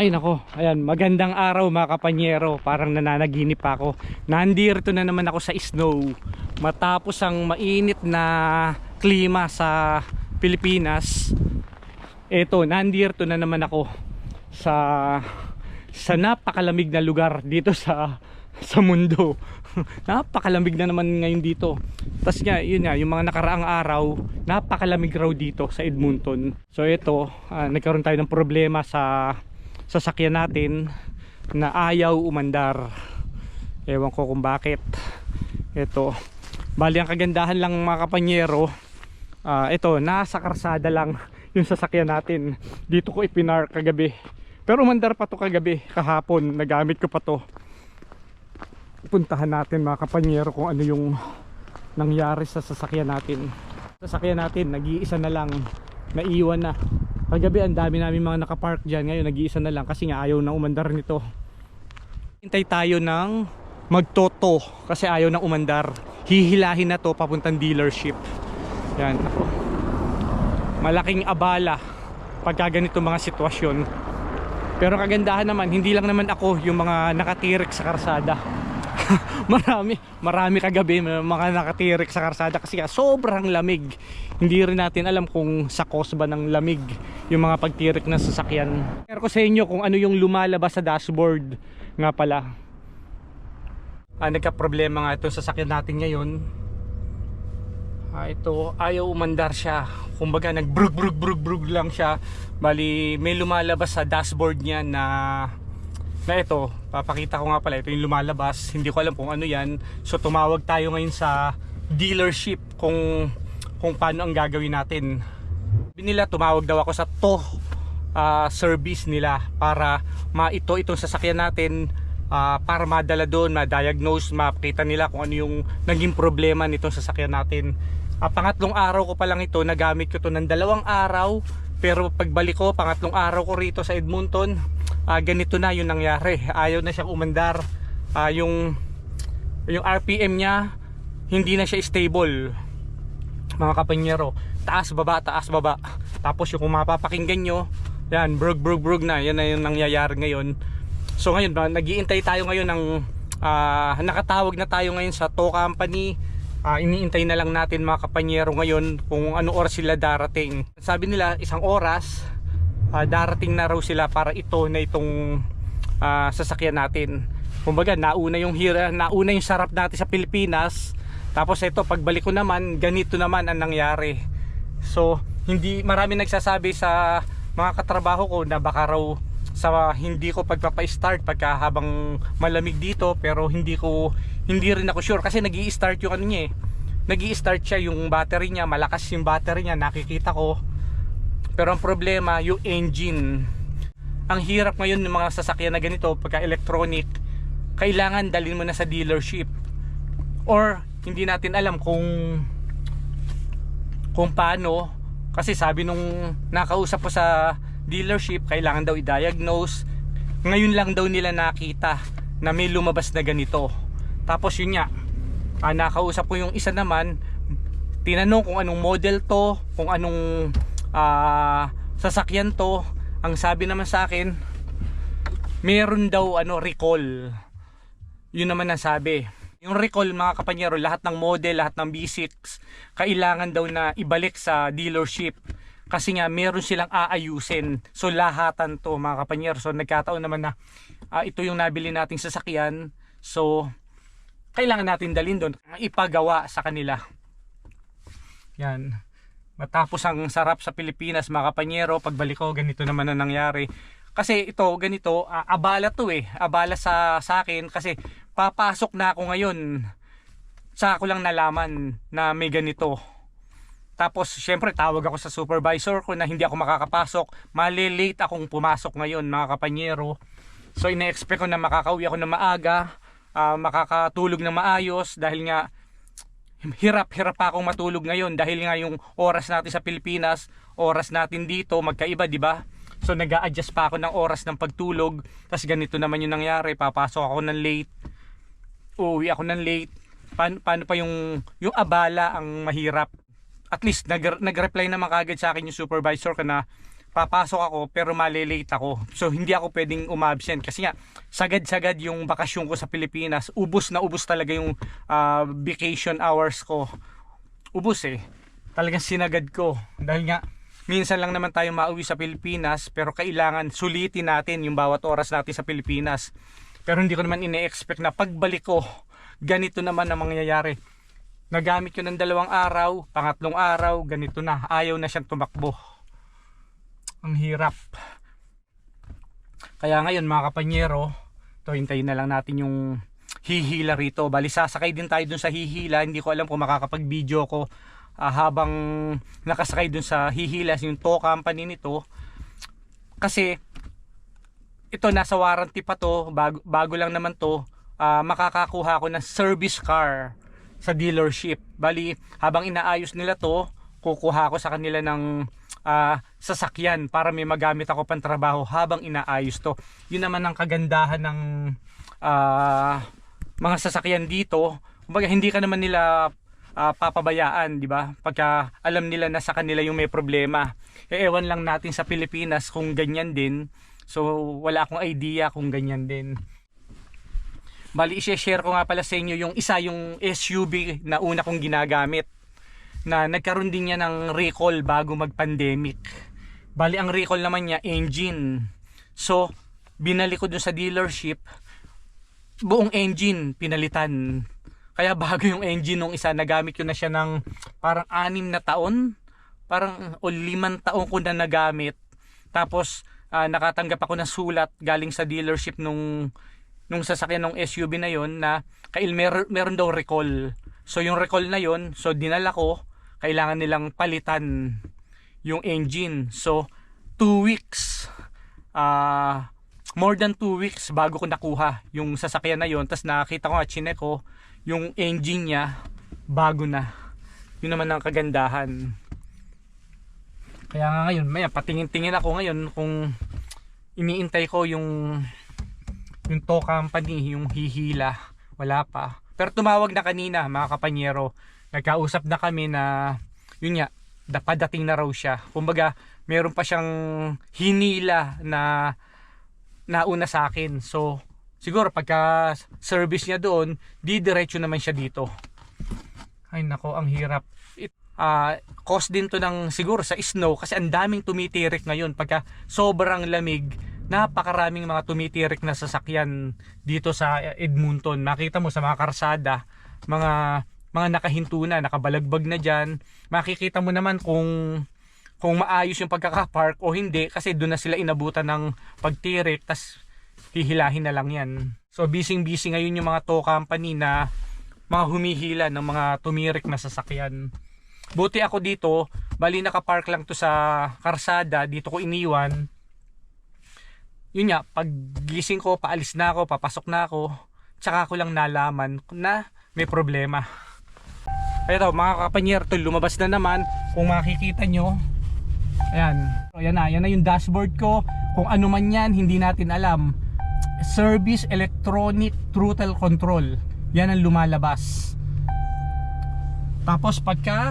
Ay nako, ayan, magandang araw mga kapanyero. Parang nananaginip ako. Nandito na naman ako sa snow. Matapos ang mainit na klima sa Pilipinas. Eto, nandito na naman ako sa sa napakalamig na lugar dito sa sa mundo. napakalamig na naman ngayon dito. Tapos nga, yun nga, yung mga nakaraang araw, napakalamig raw dito sa Edmonton. So ito, ah, nagkaroon tayo ng problema sa sasakyan natin na ayaw umandar. Ewan ko kung bakit. Ito. Bali ang kagandahan lang mga kapanyero, ah, ito, nasa karsada lang yung sasakyan natin. Dito ko ipinark kagabi. Pero umandar pa to kagabi, kahapon, nagamit ko pa to. Puntahan natin mga kapanyero kung ano yung nangyari sa sasakyan natin. Sasakyan natin, nag-iisa na lang, naiwan na. Kagabi ang dami namin mga nakapark dyan, ngayon nag-iisa na lang kasi nga ayaw na umandar nito. Hintay tayo ng magtoto kasi ayaw na umandar. Hihilahin na to papuntang dealership. Yan. Malaking abala pagka ganito mga sitwasyon. Pero kagandahan naman, hindi lang naman ako yung mga nakatirik sa karsada. marami, marami kagabi mga nakatirik sa karsada kasi sobrang lamig. Hindi rin natin alam kung sa cause ba ng lamig yung mga pagtirik ng sasakyan. Pero ko sa inyo kung ano yung lumalabas sa dashboard nga pala. Ah, nagka-problema nga itong sasakyan natin ngayon. Ah, ito, ayaw umandar siya. Kumbaga nagbrug brug brug brug lang siya. Bali, may lumalabas sa dashboard niya na na ito, papakita ko nga pala ito yung lumalabas. Hindi ko alam kung ano 'yan. So tumawag tayo ngayon sa dealership kung kung paano ang gagawin natin. Binila tumawag daw ako sa to ah, service nila para maito itong sasakyan natin ah, para madala doon, ma-diagnose, makita nila kung ano yung naging problema nitong sasakyan natin. Ah, pangatlong araw ko pa lang ito, nagamit ko to ng dalawang araw, pero pagbalik ko, pangatlong araw ko rito sa Edmonton, ah, ganito na yung nangyari. Ayaw na siyang umandar. Ah, yung yung RPM niya hindi na siya stable. Mga kapanyero, taas baba, taas baba. Tapos yung kung mapapakinggan nyo, yan, brug brug brug na, yan na yung nangyayari ngayon. So ngayon, nag-iintay tayo ngayon ng ah, nakatawag na tayo ngayon sa tow company. Ah, iniintay na lang natin mga kapanyero ngayon kung ano oras sila darating. Sabi nila isang oras ah, darating na raw sila para ito na itong ah, sasakyan natin. Kumbaga nauna yung hira, nauna yung sarap natin sa Pilipinas. Tapos ito pagbalik ko naman ganito naman ang nangyari. So hindi marami nagsasabi sa mga katrabaho ko na baka raw sa hindi ko pagpapa-start pagka habang malamig dito pero hindi ko hindi rin ako sure kasi nag start yung ano niya eh nag start siya yung battery niya malakas yung battery niya nakikita ko pero ang problema yung engine ang hirap ngayon ng mga sasakyan na ganito pagka electronic kailangan dalhin mo na sa dealership. Or hindi natin alam kung kung paano. Kasi sabi nung nakausap ko sa dealership kailangan daw i-diagnose. Ngayon lang daw nila nakita na may lumabas na ganito. Tapos yun nga ah, nakausap ko yung isa naman tinanong kung anong model to kung anong ah, sasakyan to. Ang sabi naman sa akin meron daw ano recall. Yun naman ang sabi. Yung recall mga kapanyero lahat ng model lahat ng B6 kailangan daw na ibalik sa dealership kasi nga meron silang aayusin. So lahatan to mga kapanyero. So nagkataon naman na ah, ito yung nabili nating sasakyan. So kailangan natin dalhin doon ipagawa sa kanila. Yan matapos ang sarap sa Pilipinas mga kapanyero pagbalik ko ganito naman ang nangyari. Kasi ito ganito ah, abala to eh. Abala sa sa akin kasi papasok na ako ngayon. Sa ako lang nalaman na may ganito. Tapos syempre tawag ako sa supervisor ko na hindi ako makakapasok. Malilate akong pumasok ngayon mga kapanyero. So ina-expect ko na makakauwi ako na maaga ah, makakatulog na maayos dahil nga hirap-hirap pa akong matulog ngayon dahil nga yung oras natin sa Pilipinas, oras natin dito magkaiba, di ba? So nag-a-adjust pa ako ng oras ng pagtulog. Tapos ganito naman yung nangyari, papasok ako ng late. Uuwi ako ng late. Paano, paano pa yung yung abala ang mahirap? At least nag, nag-reply naman kagad sa akin yung supervisor ko na papasok ako pero malilate ako. So hindi ako pwedeng umabsent kasi nga sagad-sagad yung bakasyon ko sa Pilipinas. Ubus na ubus talaga yung ah, vacation hours ko. Ubus eh. Talagang sinagad ko. Dahil nga minsan lang naman tayo mauwi sa Pilipinas pero kailangan sulitin natin yung bawat oras natin sa Pilipinas. Pero hindi ko naman ine-expect na pagbalik ko ganito naman ang mangyayari. Nagamit ko ng dalawang araw, pangatlong araw, ganito na. Ayaw na siyang tumakbo. Ang hirap. Kaya ngayon mga kapanyero, to hintayin na lang natin yung hihila rito. Bali sasakay din tayo dun sa hihila. Hindi ko alam kung makakapag-video ko ah, habang nakasakay dun sa hihila yung tow company nito. Kasi ito nasa warranty pa to, bago, bago lang naman to. Ah, makakakuha ako ng service car sa dealership. Bali, habang inaayos nila to, kukuha ako sa kanila ng ah, sasakyan para may magamit ako pang trabaho habang inaayos to. Yun naman ang kagandahan ng ah, mga sasakyan dito. Kumbaga hindi ka naman nila ah, papabayaan, di ba? Pagka alam nila na sa kanila yung may problema. E, ewan lang natin sa Pilipinas kung ganyan din. So wala akong idea kung ganyan din. Bali, i-share ko nga pala sa inyo yung isa yung SUV na una kong ginagamit na nagkaroon din niya ng recall bago mag-pandemic. Bali, ang recall naman niya, engine. So, binalik ko dun sa dealership, buong engine pinalitan. Kaya bago yung engine nung isa, nagamit ko na siya ng parang anim na taon. Parang o limang taon ko na nagamit. Tapos, ah, nakatanggap ako ng sulat galing sa dealership nung nung sasakyan ng SUV na yon na kail mer meron daw recall. So yung recall na yon, so dinala ko, kailangan nilang palitan yung engine. So 2 weeks ah more than 2 weeks bago ko nakuha yung sasakyan na yon. Tapos nakita ko nga chinek ko yung engine niya bago na. Yun naman ang kagandahan. Kaya nga ngayon, maya patingin-tingin ako ngayon kung iniintay ko yung yung tow company, yung hihila, wala pa. Pero tumawag na kanina, mga kapanyero. Nagkausap na kami na, yun nga, dapadating na raw siya. Kumbaga, meron pa siyang hinila na nauna sa akin. So, siguro pagka service niya doon, didiretso naman siya dito. Ay nako, ang hirap. It, ah, cost din to ng siguro sa snow kasi ang daming tumitirik ngayon pagka sobrang lamig napakaraming mga tumitirik na sasakyan dito sa Edmonton. Makita mo sa mga karsada, mga mga nakahinto na, nakabalagbag na diyan. Makikita mo naman kung kung maayos yung pagkaka-park o hindi kasi doon na sila inabutan ng pagtirik tas hihilahin na lang yan. So busy-busy ngayon yung mga tow company na mga humihila ng mga tumirik na sasakyan. Buti ako dito, bali nakapark lang to sa karsada, dito ko iniwan yun nga, pag gising ko, paalis na ako, papasok na ako, tsaka ko lang nalaman na may problema. Kaya to, mga kapanyer, to, lumabas na naman. Kung makikita nyo, ayan, ayan na, yan na yung dashboard ko. Kung ano man yan, hindi natin alam. Service Electronic Throttle Control. Yan ang lumalabas. Tapos pagka,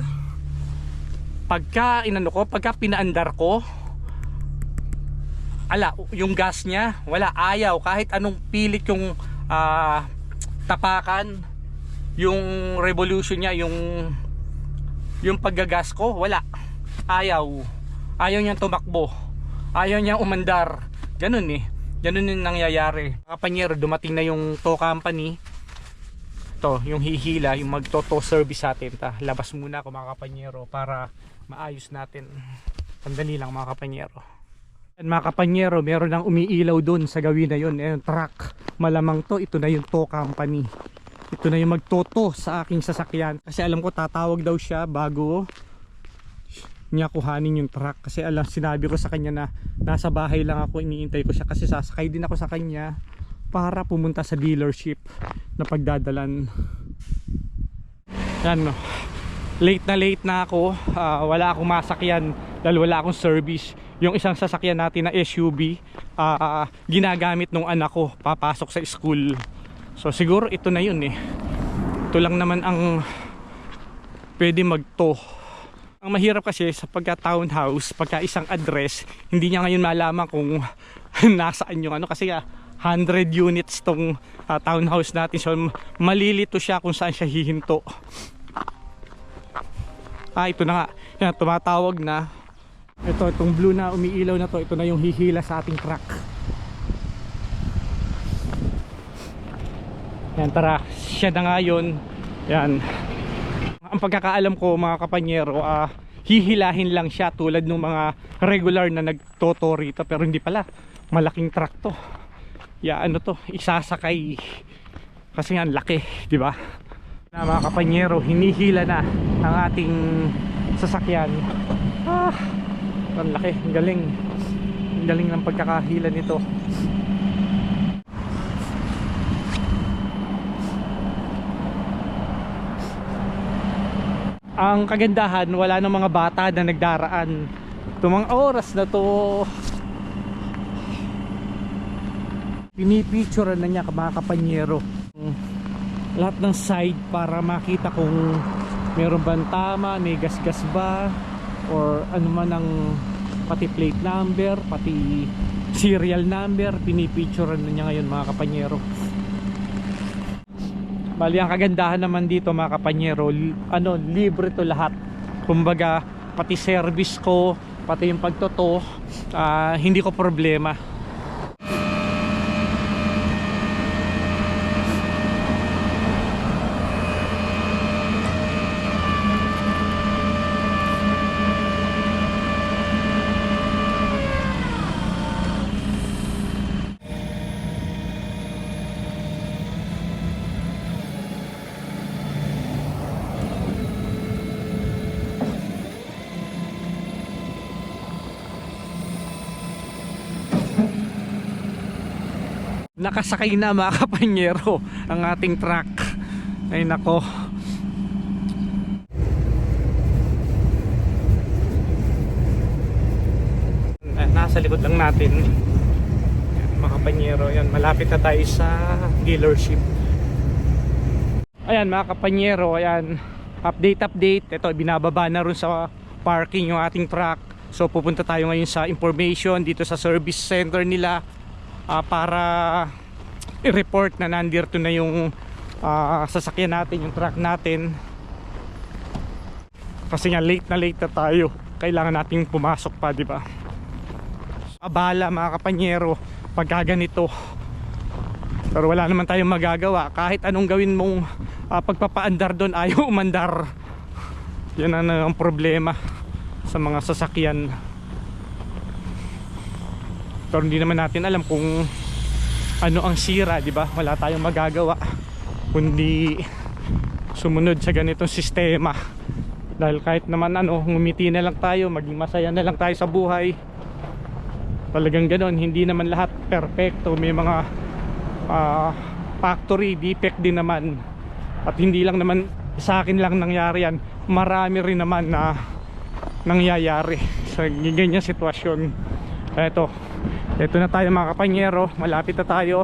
pagka, inano ko, pagka pinaandar ko, ala yung gas niya wala ayaw kahit anong pilit yung ah, tapakan yung revolution niya yung yung paggagas ko wala. Ayaw. Ayaw niyang tumakbo. Ayaw niyang umandar. Ganun eh. Ganun yung nangyayari. Mga panyero dumating na yung tow company. To yung hihila yung magto tow service sa atin. Ta labas muna ako mga kapanyero para maayos natin. Sandali lang mga kapanyero. Yan, mga kapanyero, meron nang umiilaw doon sa gawin na yun. Eh, truck. Malamang to, ito na yung tow company. Ito na yung magtoto sa aking sasakyan. Kasi alam ko tatawag daw siya bago niya kuhanin yung truck. Kasi alam, sinabi ko sa kanya na nasa bahay lang ako, iniintay ko siya. Kasi sasakay din ako sa kanya para pumunta sa dealership na pagdadalan. Yan no. Late na late na ako. Ah, wala akong masakyan dahil wala akong service. Yung isang sasakyan natin na SUV, ah, ginagamit nung anak ko papasok sa school. So siguro ito na yun eh. Ito lang naman ang pwede magto. Ang mahirap kasi sa pagka townhouse, pagka isang address, hindi niya ngayon malaman kung nasaan yung ano kasi nga 100 units tong ah, townhouse natin. So malilito siya kung saan siya hihinto. Ah, ito na nga. Yan, tumatawag na. Ito, itong blue na umiilaw na to, ito na yung hihila sa ating truck. Yan, tara. Siya na nga yun. Yan. Ang pagkakaalam ko mga kapanyero, ah, hihilahin lang siya tulad ng mga regular na nagtoto rito pero hindi pala. Malaking truck to. Ya ano to, isasakay. Kasi nga laki, di ba? Na mga kapanyero, hinihila na ang ating sasakyan. Ah, ang laki, ang galing. Ang galing ng pagkakahila nito. Ang kagandahan wala nang mga bata na nagdaraan. Mga oras na to. Pinipicture na niya mga kapanyero. Lahat ng side para makita kung meron bang tama may gas-gas ba or ano man ang pati plate number pati serial number pinipicture na niya ngayon mga kapanyero Bali ang kagandahan naman dito mga kapanyero, ano, libre to lahat. Kumbaga, pati service ko, pati yung pagtoto, ah, hindi ko problema. Nakasakay na mga kapanyero ang ating truck. Ay nako. Eh, Nasa likod lang natin. Yan, Mga kapanyero, yan malapit na tayo sa dealership. Ayan mga kapanyero, ayan update update. Ito binababa na rin sa parking yung ating truck. So pupunta tayo ngayon sa information dito sa service center nila ah, para i-report na nandito na yung ah, sasakyan natin, yung truck natin. Kasi nga late na late na tayo. Kailangan nating pumasok pa, di ba? Abala mga kapanyero pagka ganito. Pero wala naman tayong magagawa. Kahit anong gawin mong ah, pagpapaandar doon, ayaw umandar. Yan ang, ang problema sa mga sasakyan. Pero hindi naman natin alam kung ano ang sira, di ba? Wala tayong magagawa kundi sumunod sa ganitong sistema. Dahil kahit naman ano, ngumiti na lang tayo, maging masaya na lang tayo sa buhay. Talagang ganon, hindi naman lahat perfecto. May mga ah, factory defect din naman. At hindi lang naman sa akin lang nangyari yan. Marami rin naman na nangyayari sa ganyan sitwasyon. Eto, eto na tayo mga kapanyero, malapit na tayo.